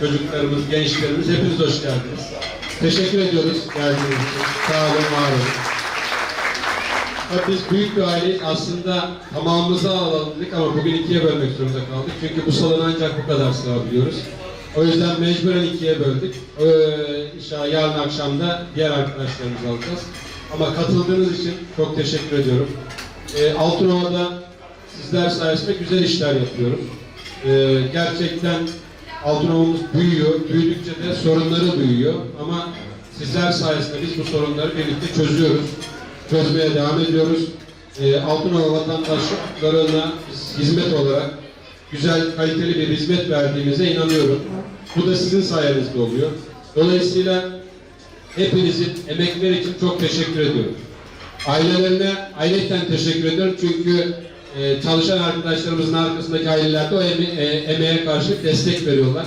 çocuklarımız, gençlerimiz hepiniz hoş geldiniz. Teşekkür ediyoruz geldiğiniz için. Sağ olun, var olun. Tabii biz büyük bir aileyiz. Aslında tamamımızı alalım dedik ama bugün ikiye bölmek zorunda kaldık. Çünkü bu salonu ancak bu kadar sığabiliyoruz. O yüzden mecburen ikiye böldük. Ee, yarın akşam da diğer arkadaşlarımızı alacağız. Ama katıldığınız için çok teşekkür ediyorum. Ee, Altınova'da sizler sayesinde güzel işler yapıyoruz. Ee, gerçekten Altınova'mız büyüyor. Büyüdükçe de sorunları büyüyor. Ama sizler sayesinde biz bu sorunları birlikte çözüyoruz. Çözmeye devam ediyoruz. Ee, Altınova vatandaşlarına hizmet olarak güzel, kaliteli bir hizmet verdiğimize inanıyorum. Bu da sizin sayenizde oluyor. Dolayısıyla hepinizin emekleri için çok teşekkür ediyorum. Ailelerine ayrıca teşekkür ediyorum çünkü e, çalışan arkadaşlarımızın arkasındaki aileler de o eme- e, emeğe karşı destek veriyorlar.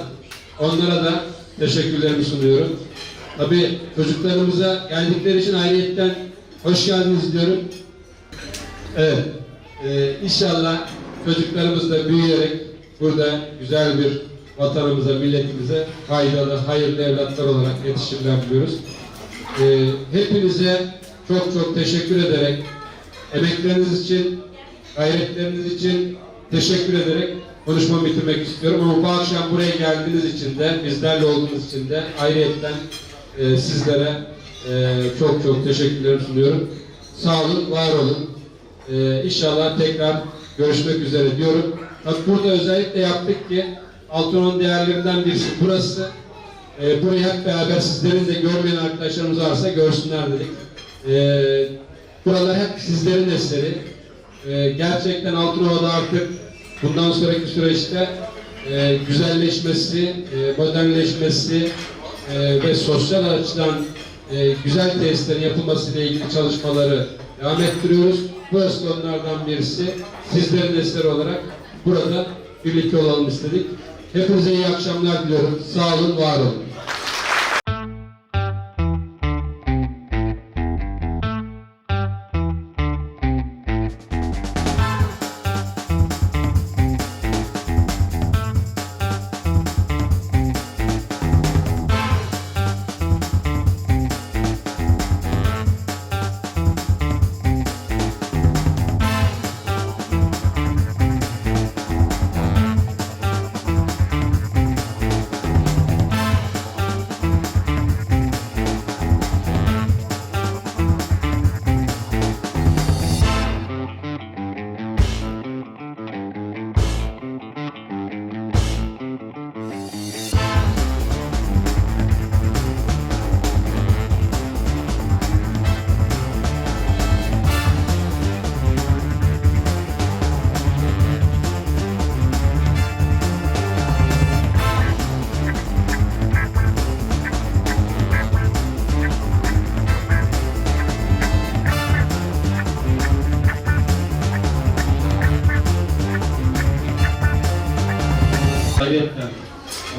Onlara da teşekkürlerimi sunuyorum. Tabii çocuklarımıza geldikleri için ayrıyetten hoş geldiniz diyorum. Evet, e, inşallah çocuklarımız da büyüyerek burada güzel bir vatanımıza, milletimize faydalı, hayırlı evlatlar olarak yetişirler diliyoruz. E, hepinize çok çok teşekkür ederek, emekleriniz için, gayretleriniz için teşekkür ederek konuşmamı bitirmek istiyorum. Ama bu akşam buraya geldiğiniz için de, bizlerle olduğunuz için de ayrıyetten e, sizlere e, çok çok teşekkürlerimi sunuyorum. Sağ olun, var olun. Ee, inşallah tekrar görüşmek üzere diyorum. Tabii burada özellikle yaptık ki Altınordu'nun değerlerinden birisi burası. Ee, burayı hep beraber sizlerin de görmeyen arkadaşlarımız varsa görsünler dedik. Ee, buralar hep sizlerin eseri. Ee, gerçekten Altınova'da artık bundan sonraki süreçte e, güzelleşmesi, e, modernleşmesi e, ve sosyal açıdan e, güzel tesislerin yapılması ile ilgili çalışmaları devam ettiriyoruz. Burası da onlardan birisi. Sizlerin eseri olarak burada birlikte olalım istedik. Hepinize iyi akşamlar diliyorum. Sağ olun, var olun.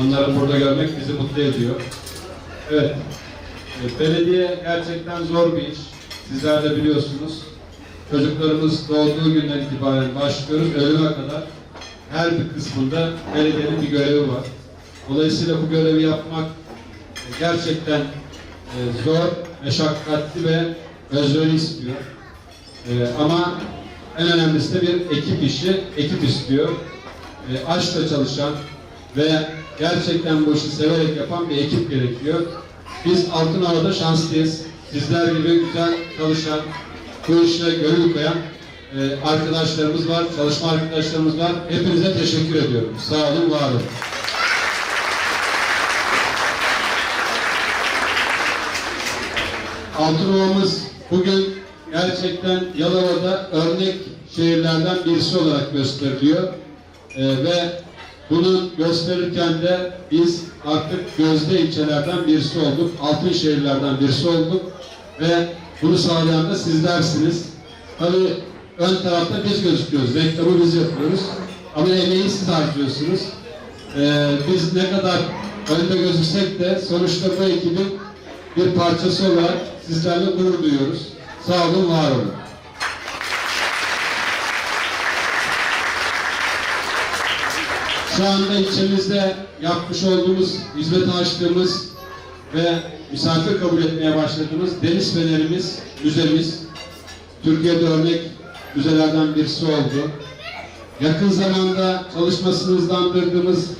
Onları burada görmek bizi mutlu ediyor. Evet, e, belediye gerçekten zor bir iş. Sizler de biliyorsunuz. Çocuklarımız doğduğu günden itibaren başlıyoruz, ölüme kadar her bir kısmında belediyenin bir görevi var. Dolayısıyla bu görevi yapmak e, gerçekten e, zor, meşakkatli ve özveri istiyor. Ama en önemlisi de bir ekip işi, ekip istiyor. Aşkla çalışan ve gerçekten bu işi severek yapan bir ekip gerekiyor. Biz Altınova'da şanslıyız. Sizler gibi güzel çalışan, bu işe gönül koyan e, arkadaşlarımız var, çalışma arkadaşlarımız var. Hepinize teşekkür ediyorum. Sağ olun, var olun. Altınova'mız bugün gerçekten Yalova'da örnek şehirlerden birisi olarak gösteriliyor. Ee, ve bunu gösterirken de biz artık gözde ilçelerden birisi olduk, altın şehirlerden birisi olduk ve bunu sağlayan da sizlersiniz. Tabii ön tarafta biz gözüküyoruz, reklamı biz yapıyoruz ama emeği siz harcıyorsunuz. Ee, biz ne kadar önde gözüksek de sonuçta bu ekibin bir parçası olarak sizlerle gurur duyuyoruz. Sağ olun, var olun. Şu anda ilçemizde yapmış olduğumuz, hizmete açtığımız ve misafir kabul etmeye başladığımız deniz fenerimiz, müzemiz, Türkiye'de örnek müzelerden birisi oldu. Yakın zamanda çalışmasını hızlandırdığımız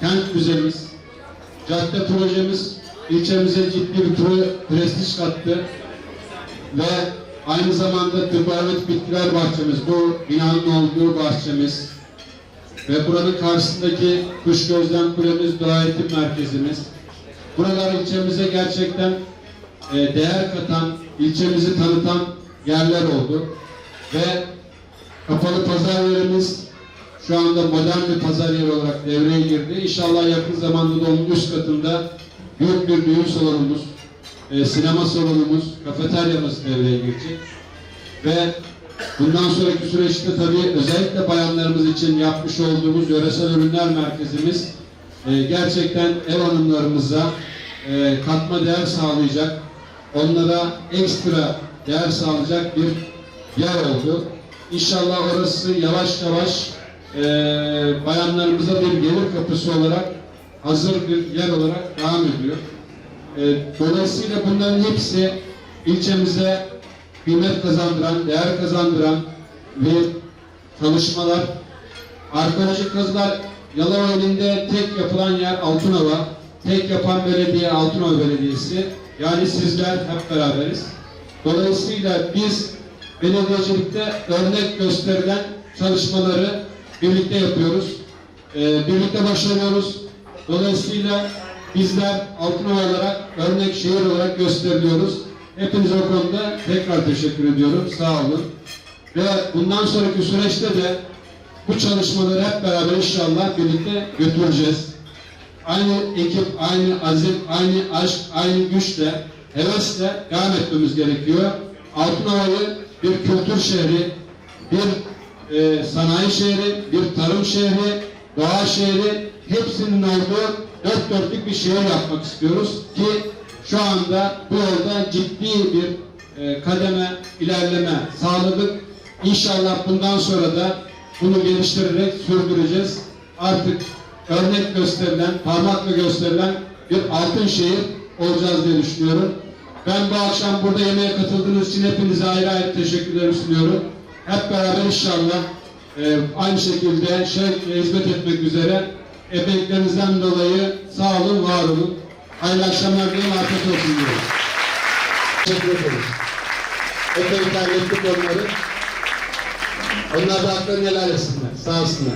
kent müzemiz, cadde projemiz ilçemize ciddi bir prestij kattı ve aynı zamanda tıbbavet bitkiler bahçemiz, bu binanın olduğu bahçemiz ve buranın karşısındaki kuş gözlem kulemiz, doğa eğitim merkezimiz. Buralar ilçemize gerçekten e, değer katan, ilçemizi tanıtan yerler oldu. Ve kapalı pazar yerimiz şu anda modern bir pazar yeri olarak devreye girdi. İnşallah yakın zamanda da onun üst katında büyük bir düğün salonumuz, e, sinema salonumuz, kafeteryamız devreye girecek. Ve bundan sonraki süreçte tabii özellikle bayanlarımız için yapmış olduğumuz yöresel ürünler merkezimiz e, gerçekten ev hanımlarımıza e, katma değer sağlayacak, onlara ekstra değer sağlayacak bir yer oldu. İnşallah orası yavaş yavaş e, bayanlarımıza bir gelir kapısı olarak hazır bir yer olarak devam ediyor. E, dolayısıyla bunların hepsi ilçemize kıymet kazandıran, değer kazandıran ve çalışmalar. Arkeolojik kazılar Yalova ilinde tek yapılan yer Altınova. Tek yapan belediye Altınova Belediyesi. Yani sizler hep beraberiz. Dolayısıyla biz belediyecilikte örnek gösterilen çalışmaları birlikte yapıyoruz. Ee, birlikte başarıyoruz. Dolayısıyla bizler Altınova olarak örnek şehir olarak gösteriliyoruz. Hepinize o konuda tekrar teşekkür ediyorum. Sağ olun. Ve bundan sonraki süreçte de bu çalışmaları hep beraber inşallah birlikte götüreceğiz. Aynı ekip, aynı azim, aynı aşk, aynı güçle, hevesle devam etmemiz gerekiyor. Altınova'yı bir kültür şehri, bir e, sanayi şehri, bir tarım şehri, doğa şehri hepsinin olduğu dört dörtlük bir şehir yapmak istiyoruz ki şu anda bu yolda ciddi bir e, kademe ilerleme sağladık. İnşallah bundan sonra da bunu geliştirerek sürdüreceğiz. Artık örnek gösterilen, parmakla gösterilen bir altın şehir olacağız diye düşünüyorum. Ben bu akşam burada yemeğe katıldığınız için hepinize ayrı ayrı teşekkürlerimi sunuyorum. Hep beraber inşallah e, aynı şekilde şevkle hizmet etmek üzere emeklerinizden dolayı sağ olun, var olun. Hayırlı akşamlar diliyorum, afiyet olsun diyorum. Teşekkür ederiz. Epey kaybettik onları. Onlar da haklarını helal etsinler. Sağ olsunlar.